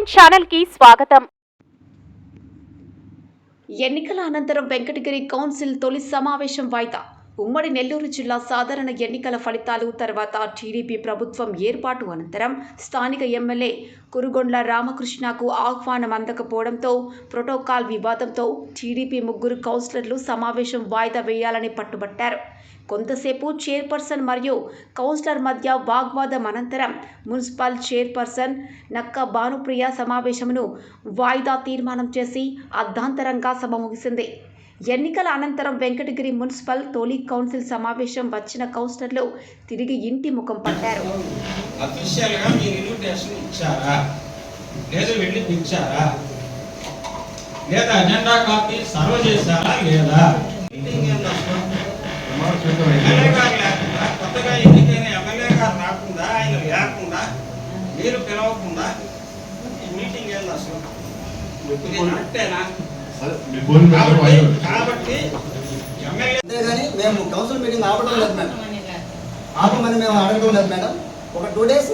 Nine ఛానల్కి స్వాగతం. ఎన్నికల అనంతరం వెంకటగిరి కౌన్సిల్ తొలి సమావేశం వాయిదా. ఉమ్మడి నెల్లూరు జిల్లా సాధారణ ఎన్నికల ఫలితాలు తర్వాత టీడీపీ ప్రభుత్వం ఏర్పాటు అనంతరం స్థానిక ఎమ్మెల్యే కురుగొండ్ల రామకృష్ణకు ఆహ్వానం అందకపోవడంతో ప్రోటోకాల్ వివాదంతో టీడీపీ ముగ్గురు కౌన్సిలర్లు సమావేశం వాయిదా వేయాలని పట్టుబట్టారు. కొంతసేపు చైర్పర్సన్ మరియు కౌన్సిలర్ మధ్య వాగ్వాదం అనంతరం మున్సిపల్ చైర్పర్సన్ నక్క భానుప్రియ సమావేశమును వాయిదా తీర్మానం చేసి అర్ధాంతరంగా సభ ముగిసింది. ఎన్నికల అనంతరం వెంకటగిరి మున్సిపల్ తొలి కౌన్సిల్ సమావేశం వచ్చిన కౌన్సిలర్లు తిరిగి ఇంటి ముఖం పట్టారు. మీరు లేదా వెళ్ళి పిలిచారా? లేదా అజెండా కాపీ సర్వ్ చేశారా లేదా? కొత్తగా ఎన్నికైన ఎమ్మెల్యే గారు రాకుండా ఆయన లేకుండా మీరు పిలవకుండా మీటింగ్ ఏంది అసలు ఇది కాబట్టి కాబట్టి ఎమ్మెల్యే అంతేగాని మేము కౌన్సిల్ మీటింగ్ ఆపడం లేదు మేడం. ఆపమని మేము అడగడం లేదు మేడం. ఒక టూ డేస్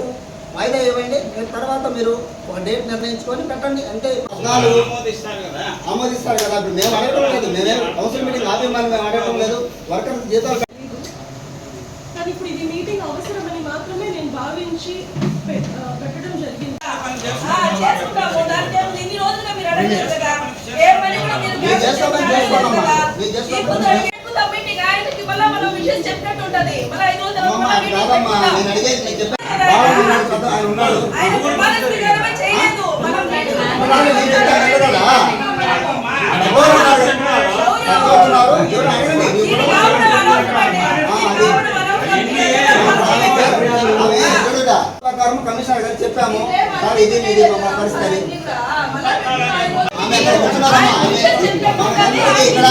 వాయిదా ఇవ్వండి. తర్వాత మీరు ఒక డేట్ నిర్ణయించుకొని పెట్టండి. అంటే ఆమోదిస్తారు కదా. ఇప్పుడు మేము అడగడం లేదు. మేమేం కౌన్సిల్ మీటింగ్ ఆపేమని మేము అడగడం లేదు. వర్కర్స్ జీతాలు మీటింగ్ అవసరమని మాత్రమే నేను భావించి పెట్టడం జరిగింది. పని చెప్పాము సార్ ఇది మీది మా పరిస్థితి. ఆమె ఇక్కడ కూర్చున్నారమ్మా ఇక్కడ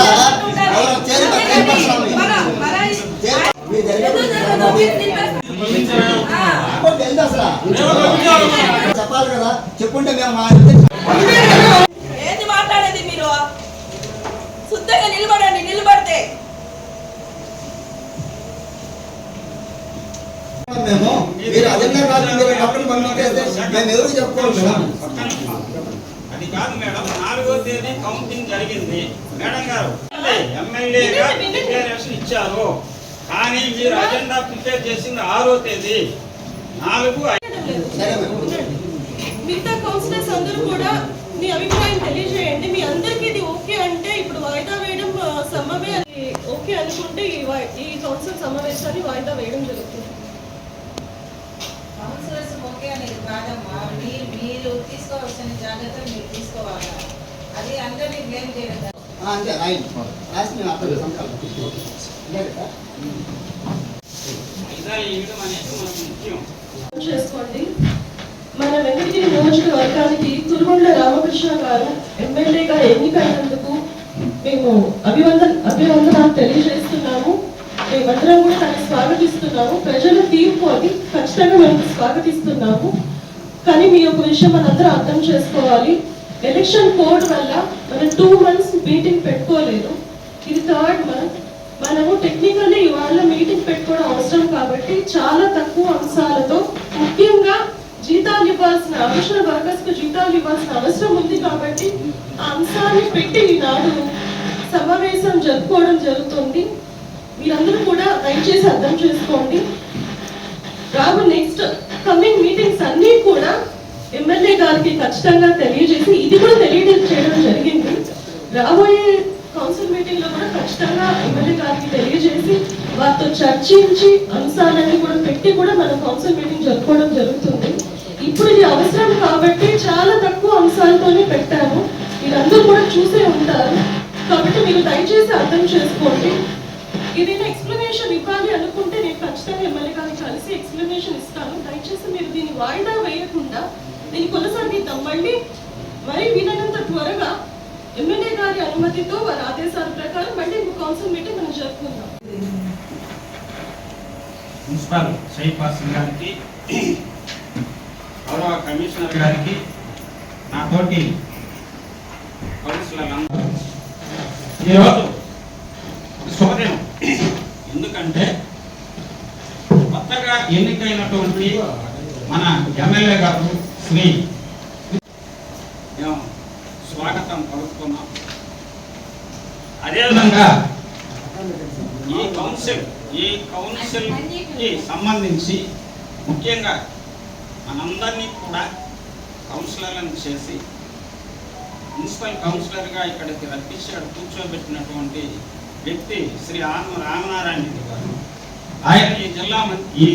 చెప్పాలి కదా? చెప్పుంటే మేము మా ఏంది మాట్లాడేది మీరు శుద్ధంగా నిలబడండి నిలబడితే మేము మీరు అజెండా కాదు మీరు డబ్బులు పంపించేస్తే మేము ఎవరికి చెప్పుకోవాలి మేడం అది కాదు మేడం. నాలుగో తేదీ కౌంటింగ్ జరిగింది. మేడం గారు ఎమ్మెల్యేగా డిక్లరేషన్ ఇచ్చారు. కానీ మీరు అజెండా ప్రిపేర్ చేసింది ఆరో తేదీ. నాలుగు మిగతా కౌన్సిలర్స్ అందరూ కూడా మీ అభిప్రాయం తెలియజేయండి. మీ అందరికీ ఇది ఓకే అంటే ఇప్పుడు వాయిదా వేయడం సమ్మమే అది ఓకే అనుకుంటే ఈ వై- ఈ కౌన్సిల్ సమావేశాన్ని వాయిదా వేయడం జరుగుతుంది. అనేది కాదమ్మా మీరు మీరు తీసుకోవాల్సిన జాగ్రత్తలు మీరు తీసుకోవాలి? అది అందరినీ బ్లేమ్ చేయడం అంతే రాసి మేము అర్థం ముఖ్యం. చేసుకోండి. మన వెంకటగిరి నియోజకవర్గానికి తురుగొండ రామకృష్ణ గారు ఎమ్మెల్యేగా ఎన్నికైనందుకు మేము అభివందన అభివందనాలు తెలియజేస్తున్నాము మేమందరం కూడా తనని స్వాగతిస్తున్నాము. ప్రజల తీర్పు అది. ఖచ్చితంగా మేము స్వాగతిస్తున్నాము. కానీ మీ యొక్క విషయం మనందరూ అర్థం చేసుకోవాలి. ఎలక్షన్ కోడ్ వల్ల మనం టూ మంత్స్ మీటింగ్ పెట్టుకోలేదు. ఇది థర్డ్ మంత్. మనము టెక్నికల్లీ ఇవాళ మీటింగ్ పెట్టుకోవడం అవసరం కాబట్టి చాలా తక్కువ అంశాలతో ముఖ్యంగా జీతాలు ఇవ్వాల్సిన అవసర వర్కర్స్కు జీతాలు ఇవ్వాల్సిన అవసరం ఉంది కాబట్టి ఆ అంశాన్ని పెట్టి ఈనాడు సమావేశం జరుపుకోవడం జరుగుతుంది. మీరందరూ కూడా దయచేసి అర్థం చేసుకోండి. రాబు నెక్స్ట్ కమింగ్ మీటింగ్స్ అన్నీ కూడా ఎమ్మెల్యే గారికి ఖచ్చితంగా తెలియజేసి ఇది కూడా తెలియజేయడం జరిగింది. రాబోయే కౌన్సిల్ మీటింగ్లో కూడా ఖచ్చితంగా ఎమ్మెల్యే గారికి తెలియజేసి వారితో చర్చించి అంశాలన్నీ కూడా పెట్టి కూడా మనం కౌన్సిల్ మీటింగ్ జరుపుకోవడం జరుగుతుంది. ఇప్పుడు ఇది అవసరం కాబట్టి చాలా తక్కువ అంశాలతోనే పెట్టాము. మీరందరూ కూడా చూసే ఉంటారు. కాబట్టి మీరు దయచేసి అర్థం చేసుకోండి. ఏదైనా ఎక్స్ప్లెనేషన్ ఇవ్వాలి అనుకుంటే నేను ఖచ్చితంగా ఎమ్మెల్యే గారిని కలిసి ఎక్స్ప్లెనేషన్ ఇస్తాను. దయచేసి మీరు దీన్ని వాయిదా వేయకుండా దీన్ని కొనసాగిద్దాం. మళ్ళీ మరి వీలైనంత త్వరగా ఎమ్మెల్యే గారి అనుమతితో వారి ఆదేశాల ప్రకారం మళ్ళీ ఇంకో కౌన్సిల్ మీటింగ్ మనం జరుపుకుందాం. మున్సిపల్ చైర్పర్సన్ గారికి గౌరవ కమిషనర్ గారికి నాతోటి కౌన్సిలర్లందరూ ఈరోజు ఎన్నికైనటువంటి మన ఎమ్మెల్యే గారు శ్రీ స్వాగతం పలుకుతున్నాం. అదేవిధంగా ఈ కౌన్సిల్ ఈ కౌన్సిల్కి సంబంధించి ముఖ్యంగా మనందరినీ కూడా కౌన్సిలర్లను చేసి మున్సిపల్ కౌన్సిలర్గా ఇక్కడికి రప్పించాడు కూర్చోబెట్టినటువంటి వ్యక్తి శ్రీ ఆన రామనారాయణ గారు. ఆయన ఈ జిల్లా మం- ఈ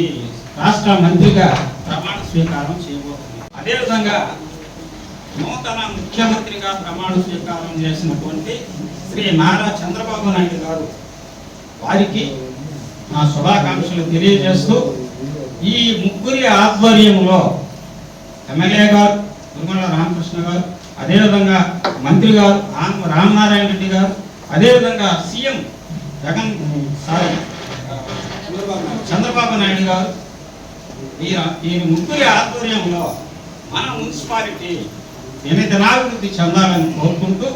రాష్ట్ర మంత్రిగా ప్రమాణ స్వీకారం చేయబోతుంది. అదేవిధంగా నూతన ముఖ్యమంత్రిగా ప్రమాణ స్వీకారం చేసినటువంటి శ్రీ నారా చంద్రబాబు నాయుడు గారు వారికి నా శుభాకాంక్షలు తెలియజేస్తూ ఈ ముగ్గురి ఆధ్వర్యంలో ఎమ్మెల్యే గారు తుమ్మల రామకృష్ణ గారు అదేవిధంగా మంత్రి గారు రామ రామనారాయణ రెడ్డి గారు అదేవిధంగా సీఎం జగన్ సారీ చంద్రబాబు నాయుడు గారు ఈ ముగ్గురి ఆధ్వర్యంలో మన మున్సిపాలిటీ దినదినాభివృద్ధి చెందాలని కోరుకుంటూ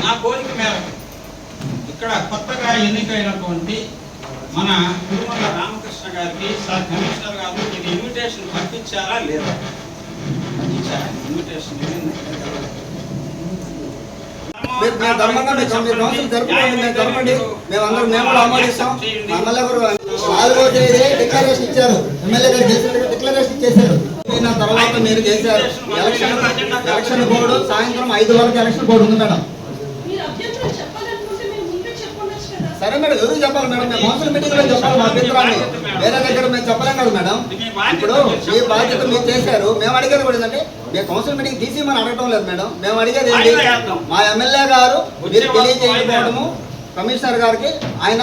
నా కోరిక మేరకు ఇక్కడ కొత్తగా ఎన్నికైనటువంటి మన తిరుమల రామకృష్ణ గారికి సార్ కమిషనర్ గారు ఇది ఇన్విటేషన్ పంపించారా లేదా? పంపించారా? ఇన్విటేషన్ మీరు మేము ధర్మంగా మీరు సంవత్సరం జరుపుకోండి మేము జరపండి మేము అందరం మేము కూడా ఆమోదిస్తాం ఎమ్మెల్యే గారు నాలుగో తేదీ డిక్లరేషన్ ఇచ్చారు. ఎమ్మెల్యే గారు చేసినట్టుగా డిక్లరేషన్ ఇచ్చేశారు తర్వాత మీరు చేశారు. ఎలక్షన్ ఎలక్షన్ బోర్డు సాయంత్రం ఐదు వరకు ఎలక్షన్ బోర్డు ఉంది మేడం మీరు అభ్యంతరం చెప్పాలనుకుంటే మీరు ముందే చెప్పొచ్చు కదా సరే మేడం ఎవరికి చెప్పాలి మేడం? మేము కౌన్సిల్ మీటింగ్లో చెప్పాలి మా అభ్యంతరాన్ని వేరే దగ్గర మేము చెప్పలేం కదా మేడం. ఇప్పుడు మీ బాధ్యత మీరు చేశారు. మేము అడిగేది కూడా ఏంటంటే మీ కౌన్సిల్ మీటింగ్ తీసి మనం అడగటం లేదు మేడం. మేము అడిగేది ఏంటి. మా ఎమ్మెల్యే గారు మీరు తెలియజేయకపోవడము కమిషనర్ గారికి ఆయన